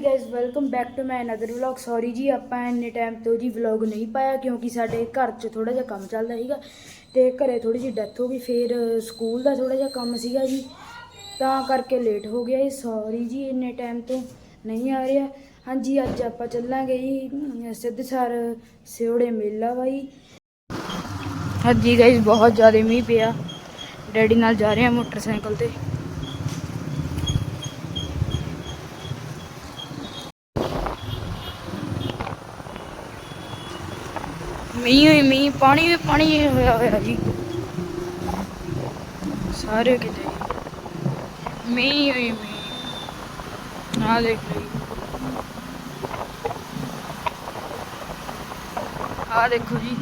Guys welcome back to my another vlog sorry ਜੀ, ਆਪਾਂ ਇੰਨੇ ਟਾਈਮ ਤੋਂ ਜੀ ਵਲੌਗ ਨਹੀਂ ਪਾਇਆ ਕਿਉਂਕਿ ਸਾਡੇ ਘਰ 'ਚ ਥੋੜਾ ਜਿਹਾ ਕੰਮ ਚੱਲਦਾ ਸੀਗਾ ਤੇ ਘਰੇ ਥੋੜੀ ਜਿਹੀ ਡੈਥ ਹੋ ਗਈ। ਫਿਰ ਸਕੂਲ ਦਾ ਥੋੜਾ ਜਿਹਾ ਕੰਮ ਸੀਗਾ ਜੀ। ਤਾਂ ਕਰਕੇ ਲੇਟ ਹੋ ਗਿਆ ਜੀ। ਸੌਰੀ ਜੀ, ਇੰਨੇ ਟਾਈਮ ਤੋਂ ਨਹੀਂ ਆ ਰਿਹਾ। ਹਾਂਜੀ, ਅੱਜ ਆਪਾਂ ਚੱਲਾਂਗੇ ਜੀ ਸਿੱਧਸਰ ਸਿਉੜੇ ਮੇਲਾ ਬਾਈ ਹਾਂਜੀ ਗਾਇਸ ਬਹੁਤ ਜ਼ਿਆਦਾ ਮੀਂਹ ਪਿਆ। ਡੈਡੀ ਨਾਲ ਜਾ ਰਹੇ ਹਾਂ ਮੋਟਰਸਾਈਕਲ ਤੇ। ਮੀਂਹ ਹੋਈ ਮੀਂਹ, ਪਾਣੀ ਵੀ ਪਾਣੀ ਹੋਇਆ ਹੋਇਆ ਜੀ। ਸਾਰੇ ਕਿਤੇ। ਮੀਂਹ ਹੋਈ ਮੀਂਹ। ਆ ਦੇਖ ਲਈ ਆ ਦੇਖੋ ਜੀ।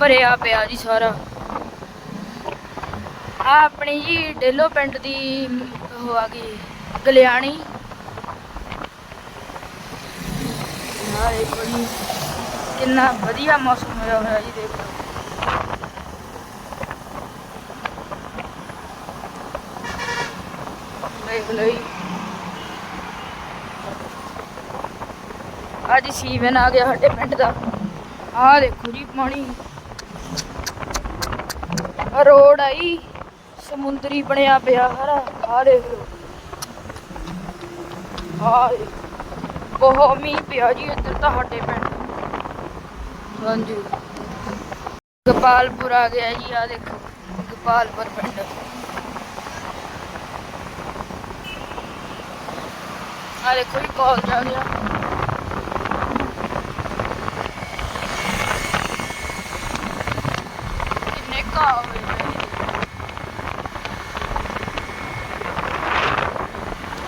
ਭਰਿਆ ਪਿਆ ਜੀ ਸਾਰਾ। ਆ ਆਪਣੀ ਜੀ ਡੇਲੋ ਪਿੰਡ ਦੀ ਉਹ ਆ ਗਈ, ਗਲਿਆਣੀ। ਆ ਦੇਖੋ ਜੀ। ਕਿੰਨਾ ਵਧੀਆ ਮੌਸਮ ਹੋਇਆ ਹੋਇਆ ਜੀ ਦੇਖ ਲਓ। ਦੇਖ ਲਓ ਜੀ। ਅੱਜ ਸੀਵਨ ਆ ਗਿਆ ਸਾਡੇ ਪਿੰਡ ਦਾ। ਆਹ ਦੇਖੋ ਜੀ ਪਾਣੀ। ਰੋਡ ਆਈ ਸਮੁੰਦਰੀ ਬਣਿਆ ਪਿਆ ਹਰਾ। ਆਹ ਦੇਖ ਲਓ। ਆਹ ਬਹੁਤ ਮੀਂਹ ਪਿਆ ਜੀ ਇੱਧਰ ਤਾਂ ਸਾਡੇ ਪਿੰਡ ਹਾਂਜੀ। ਗੋਪਾਲਪੁਰ ਆ ਗਿਆ ਜੀ ਆ ਦੇਖੋ, ਗੋਪਾਲਪੁਰ ਪਿੰਡ। ਆ ਦੇਖੋ ਜੀ ਕਾਲਜ ਆ ਗਿਆ। ਕਿੰਨੇ ਕਾ ਹੋਏ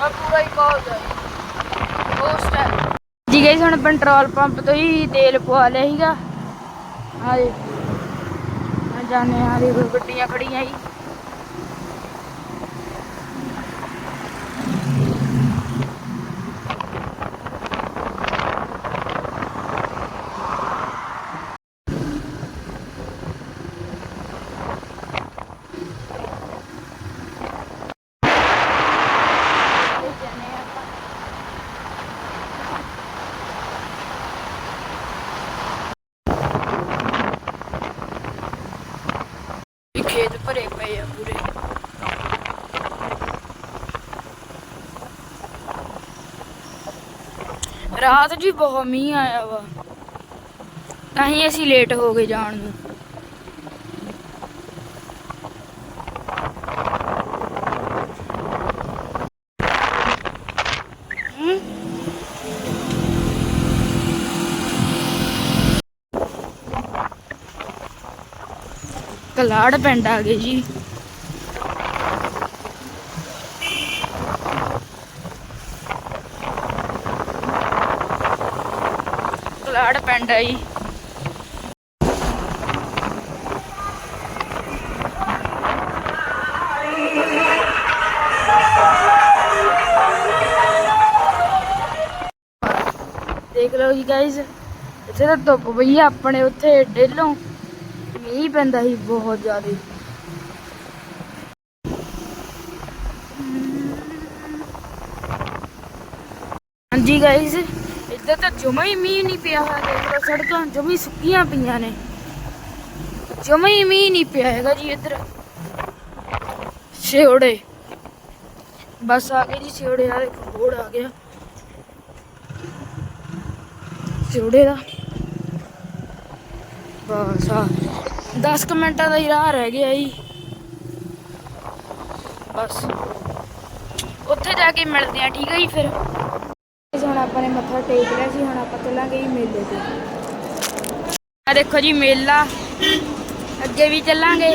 ਆ ਪੂਰਾ ਹੀ ਕਾਲਜ ਆ ਜੀ। ਉਸ ਟਾਈਮ ਜੀ ਗਈ ਹੁਣ ਪੈਟਰੋਲ ਪੰਪ ਤੋਂ ਹੀ ਤੇਲ ਪਵਾ ਲਿਆ ਸੀਗਾ। ਆ ਦੇ ਆ ਜਾਣੇ ਆ ਦੇ ਗੱਡੀਆਂ ਖੜੀਆਂ ਜੀ ਜਾਣੇ ਆਪਾਂ ਵੀ ਖੇਤ ਭਰੇ ਪਏ ਆ ਪੂਰੇ ਰਾਤ ਜੀ ਬਹੁਤ ਮੀਂਹ ਆਇਆ ਵਾ। ਤਾਂ ਹੀ ਅਸੀਂ ਲੇਟ ਹੋ ਗਏ ਜਾਣ ਨੂੰ। ਕਲਾੜ ਪਿੰਡ ਆ ਗਏ ਜੀ। ਕਲਾੜ ਪਿੰਡ ਆ ਜੀ ਦੇਖ ਲਓ ਜੀ ਗਾਇਸ ਇੱਥੇ ਤਾਂ ਧੁੱਪ ਪਈ ਆ, ਆਪਣੇ ਉੱਥੇ ਡੇਲੋਂ ਮੀਂਹ ਪੈਂਦਾ ਸੀ ਬਹੁਤ ਜ਼ਿਆਦਾ। ਹਾਂਜੀ ਗਾਇਸ ਇੱਧਰ ਤਾਂ ਜਮਾ ਹੀ ਮੀਂਹ ਨਹੀਂ ਪਿਆ ਹੋਇਆ ਦੇਖ ਲਓ ਸੜਕਾਂ ਜਮੀ ਸੁੱਕੀਆਂ ਪਈਆਂ ਨੇ। ਜਮਾ ਹੀ ਮੀਂਹ ਨਹੀਂ ਪਿਆ ਹੈਗਾ ਜੀ ਇੱਧਰ। ਛੇੜੇ ਬਸ ਆ ਗਏ ਜੀ ਛੇੜੇ ਆ ਦੇਖੋ ਬੋੜ ਆ। ਗਿਆ ਛੇੜੇ ਦਾ। ਬਸ ਆ। 10 ਮਿੰਟਾਂ ਦਾ ਹੀ ਰਾਹ ਰਹਿ ਗਿਆ ਜੀ। ਬਸ। ਉੱਥੇ ਜਾ ਕੇ ਮਿਲਦੇ ਆ, ਠੀਕ ਹੈ ਜੀ ਫਿਰ। ਆਪਾਂ ਨੇ ਮੱਥਾ ਟੇਕ ਲਿਆ ਸੀ ਹੁਣ ਆਪਾਂ ਚੱਲਾਂਗੇ ਜੀ ਮੇਲੇ ਤੇ। ਆ ਦੇਖੋ ਜੀ ਮੇਲਾ। ਅੱਗੇ ਵੀ ਚੱਲਾਂਗੇ।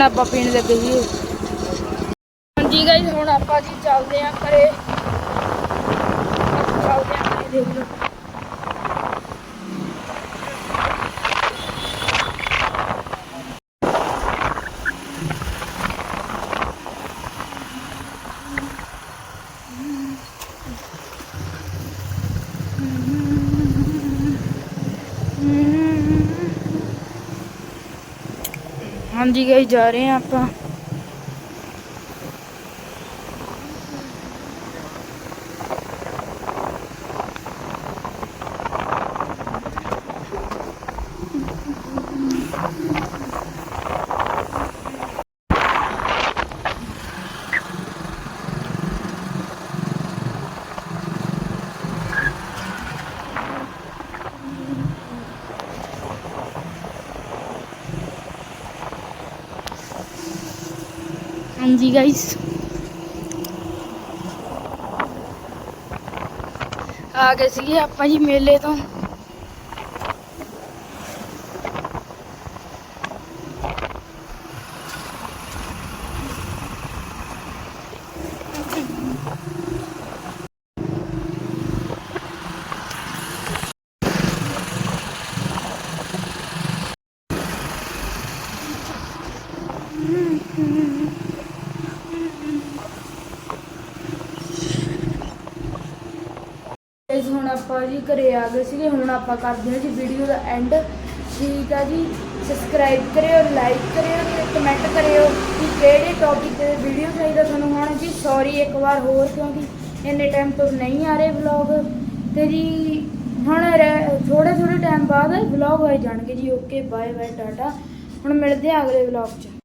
ਹੁਣ ਆਪਾਂ ਪੀਣ ਲੱਗੇ ਜੀ ਹਾਂਜੀ ਗਾਇਸ ਹੁਣ ਆਪਾਂ ਜੀ ਚੱਲਦੇ ਆਂ ਘਰੇ ਚੱਲਦੇ ਆਂ ਘਰੇ ਦੇਖ ਲਓ ਹਾਂਜੀ ਗਾਇਸ ਜਾ ਰਹੇ ਆਂ ਆਪਾਂ। ਹਾਂਜੀ ਗਾਇਸ ਆ ਗਏ ਸੀਗੇ ਆਪਾਂ ਜੀ ਮੇਲੇ ਤੋਂ। ਆਪਾਂ ਜੀ ਘਰੇ ਆ ਗਏ ਸੀਗੇ, ਹੁਣ ਆਪਾਂ ਕਰਦੇ ਹਾਂ ਜੀ ਵੀਡੀਓ ਦਾ ਐਂਡ ਠੀਕ ਆ ਜੀ ਸਬਸਕ੍ਰਾਈਬ ਕਰਿਓ ਲਾਈਕ ਕਰਿਓ ਤੇ ਕਮੈਂਟ ਕਰਿਓ ਕਿ ਕਿਹੜੇ ਟੌਪਿਕ ਤੇ ਵੀਡੀਓ ਚਾਹੀਦਾ ਤੁਹਾਨੂੰ। ਹੁਣ ਜੀ ਸੌਰੀ ਇੱਕ ਵਾਰ ਹੋਰ, ਕਿਉਂਕਿ ਇੰਨੇ ਟਾਈਮ ਤੋਂ ਨਹੀਂ ਆ ਰਹੇ ਵਲੌਗ ਤੇ ਜੀ, ਹੁਣ ਥੋੜੇ ਥੋੜੇ ਟਾਈਮ ਬਾਅਦ ਵਲੌਗ ਆਏ ਜਾਣਗੇ ਜੀ। ਓਕੇ ਬਾਏ ਬਾਏ ਟਾਟਾ ਹੁਣ ਮਿਲਦੇ ਆ ਅਗਲੇ ਵਲੌਗ 'ਚ।